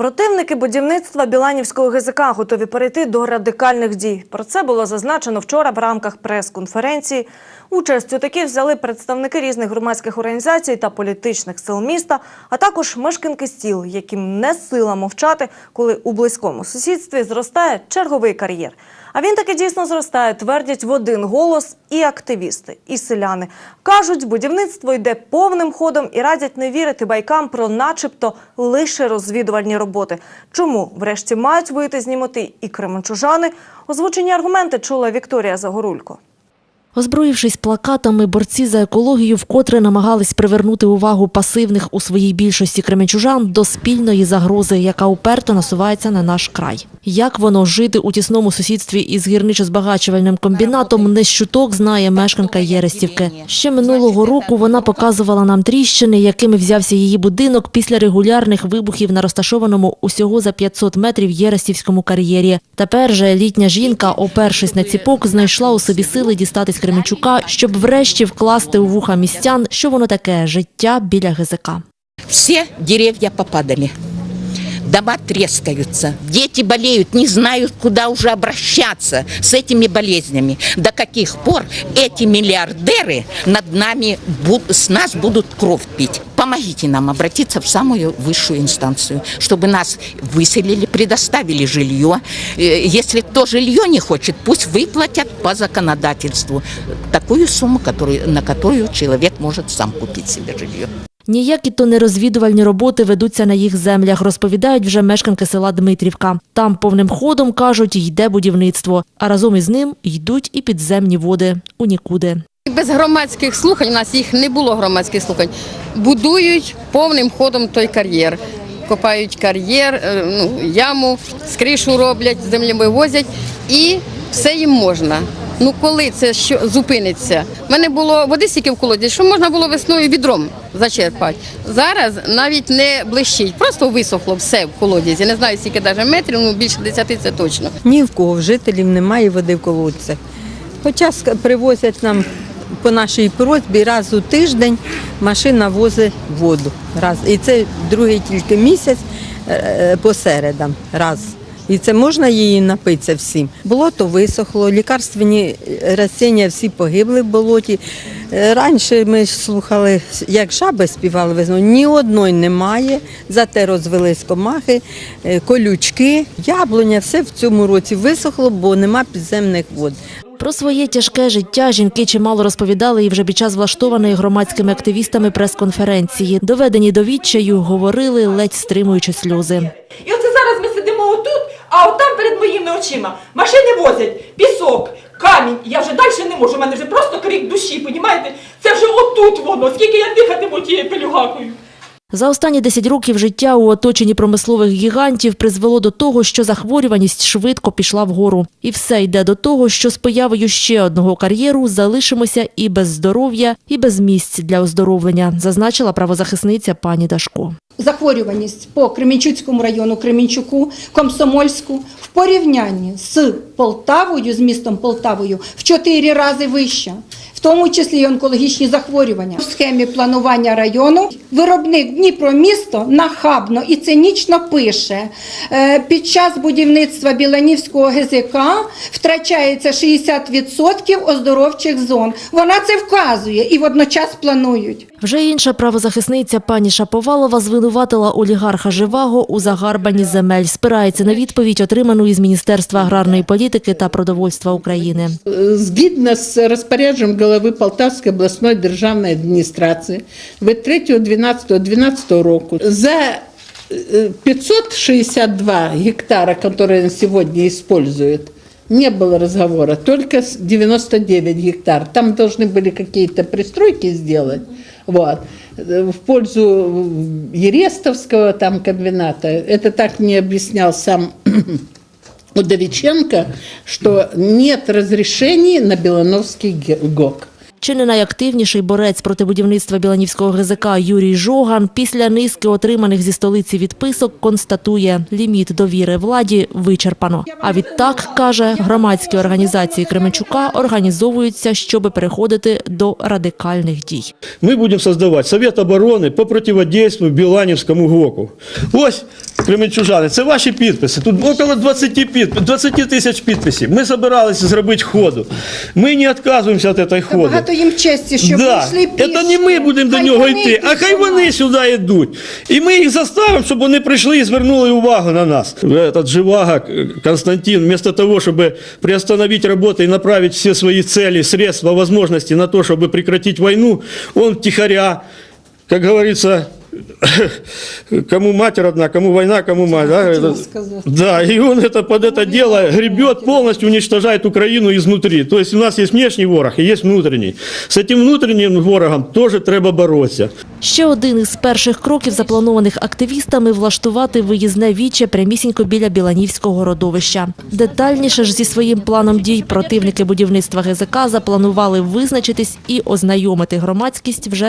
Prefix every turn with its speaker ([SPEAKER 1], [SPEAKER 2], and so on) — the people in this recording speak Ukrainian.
[SPEAKER 1] Противники будівництва Біланівського ГЗК готові перейти до радикальних дій. Про це було зазначено вчора в рамках прес-конференції. Участь у такій взяли представники різних громадських організацій та політичних сил міста, а також мешканки стіл, яким не сила мовчати, коли у близькому сусідстві зростає черговий кар'єр. А він таки дійсно зростає, твердять в один голос і активісти, і селяни. Кажуть, будівництво йде повним ходом і радять не вірити байкам про начебто лише розвідувальні роботи. Чому, врешті, мають вийти знімати і кременчужани? Озвучені аргументи чула Вікторія Загорулько.
[SPEAKER 2] Озброївшись плакатами, борці за екологію вкотре намагались привернути увагу пасивних у своїй більшості кременчужан до спільної загрози, яка уперто насувається на наш край. Як воно жити у тісному сусідстві із гірничо-збагачувальним комбінатом, не щуток знає мешканка Єрестівки. Ще минулого року вона показувала нам тріщини, якими взявся її будинок після регулярних вибухів на розташованому усього за 500 метрів Єрестівському кар'єрі. Тепер же літня жінка, опершись на ціпок, знайшла у собі сили дістатись Кременчука, щоб врешті вкласти у вуха містян, що воно таке життя біля ГЗК.
[SPEAKER 3] Всі дерев'я попадали. Дома трескаются. Дети болеют, не знают, куда уже обращаться с этими болезнями. До каких пор эти миллиардеры над нами, с нас будут кровь пить? Помогите нам обратиться в самую высшую инстанцию, чтобы нас выселили, предоставили жилье. Э, Если кто жилье не хочет, пусть выплатят по законодательству такую сумму, которую, на которую человек может сам купить себе жилье.
[SPEAKER 2] Ніякі то не розвідувальні роботи ведуться на їх землях, розповідають вже мешканки села Дмитрівка. Там повним ходом, кажуть, йде будівництво, а разом із ним йдуть і підземні води у нікуди.
[SPEAKER 4] Без громадських слухань, у нас їх не було громадських слухань, будують повним ходом той кар'єр. Копають кар'єр, е, ну, яму, з кришу роблять, землю вивозять і все їм можна. Ну коли це що зупиниться? У мене було води стільки в колоді, що можна було весною відром зачерпати. Зараз навіть не блищить, просто висохло все в колодязі. Не знаю, скільки навіть метрів, ну більше 10 це точно.
[SPEAKER 5] Ні в кого в жителів немає води в колодцях. Хоча привозять нам по нашій просьбі раз у тиждень машина возить воду. Раз. І це другий тільки місяць е, е, по середам. Раз. І це можна її напитися всім. Болото висохло, лікарственні растіння всі погибли в болоті. Е, Раніше ми слухали, як жаби співали весною, ні одної немає, зате розвелись комахи, е, колючки, яблуня, все в цьому році висохло, бо нема підземних вод.
[SPEAKER 2] Про своє тяжке життя жінки чимало розповідали і вже під час влаштованої громадськими активістами прес-конференції. Доведені до відчаю, говорили, ледь стримуючи сльози.
[SPEAKER 6] І оце зараз ми сидимо от а отам перед моїми очима машини возять, пісок, камінь. Я вже далі не можу. У мене вже просто крик душі, понімаєте? Це вже отут воно. Скільки я дихатиму тією пелюгакою.
[SPEAKER 2] За останні 10 років життя у оточенні промислових гігантів призвело до того, що захворюваність швидко пішла вгору. І все йде до того, що з появою ще одного кар'єру залишимося і без здоров'я, і без місць для оздоровлення, зазначила правозахисниця пані Дашко.
[SPEAKER 7] захворюваність по Кременчуцькому району, Кременчуку, Комсомольську в порівнянні з Полтавою, з містом Полтавою, в чотири рази вища. В тому числі і онкологічні захворювання. В схемі планування району виробник Дніпромісто нахабно і цинічно пише, е, під час будівництва Біланівського ГЗК втрачається 60% оздоровчих зон. Вона це вказує і водночас планують.
[SPEAKER 2] Вже інша правозахисниця пані Шаповалова звинуватила олігарха Живаго у загарбанні земель. Спирається на відповідь, отриману із Міністерства аграрної політики та продовольства України.
[SPEAKER 8] Згідно з розпорядженням голови Полтавської обласної державної адміністрації від 3.12.12 року за е, 562 гектара, которые он сегодня использует, не было разговора, только с 99 гектар. Там должны были какие-то пристройки сделать. Вот. Э, В пользу Ерестовского там комбината. Это так мне объяснял сам Удовиченко, что нет разрешений на Белановский ге- ГОК.
[SPEAKER 2] Чи не найактивніший борець проти будівництва Біланівського ГЗК Юрій Жоган після низки отриманих зі столиці відписок констатує, ліміт довіри владі вичерпано. А відтак, каже, громадські організації Кременчука організовуються, щоб переходити до радикальних дій.
[SPEAKER 9] мы будем создавать Совет обороны по противодействию Биланевскому ГОКу. Ось Кременчужани, це ваші підписи. Тут около 20 підписів, 20 тисяч підписів. Ми збиралися зробити ходу. Ми не відказуємося від цієї
[SPEAKER 7] Та
[SPEAKER 9] ходу.
[SPEAKER 7] багато їм честі, щоб
[SPEAKER 9] да.
[SPEAKER 7] вийшли пішки.
[SPEAKER 9] Це не ми будемо до
[SPEAKER 7] Хай
[SPEAKER 9] нього
[SPEAKER 7] вони
[SPEAKER 9] йти, а
[SPEAKER 7] йдуть
[SPEAKER 9] хай
[SPEAKER 7] до
[SPEAKER 9] вони
[SPEAKER 7] нас.
[SPEAKER 9] сюди йдуть. І ми їх заставимо, щоб вони прийшли і звернули увагу на нас. Этот Живаго э, Константин, вместо того, чтобы приостановить работу и направить все свои цели, средства, возможности на то, чтобы прекратить войну, он тихоря, как говорится, кому мать родна, кому война, кому мать. Да,
[SPEAKER 7] хотела
[SPEAKER 9] Это-
[SPEAKER 7] сказать.
[SPEAKER 9] да, и он это под это дело гребет, полностью уничтожает Украину изнутри. То есть у нас есть внешний ворог и есть внутренний. С этим внутренним ворогом тоже треба бороться.
[SPEAKER 2] Ще один із перших кроків, запланованих активістами, влаштувати виїзне віче прямісінько біля Біланівського родовища. Детальніше ж зі своїм планом дій противники будівництва ГЗК запланували визначитись і ознайомити громадськість вже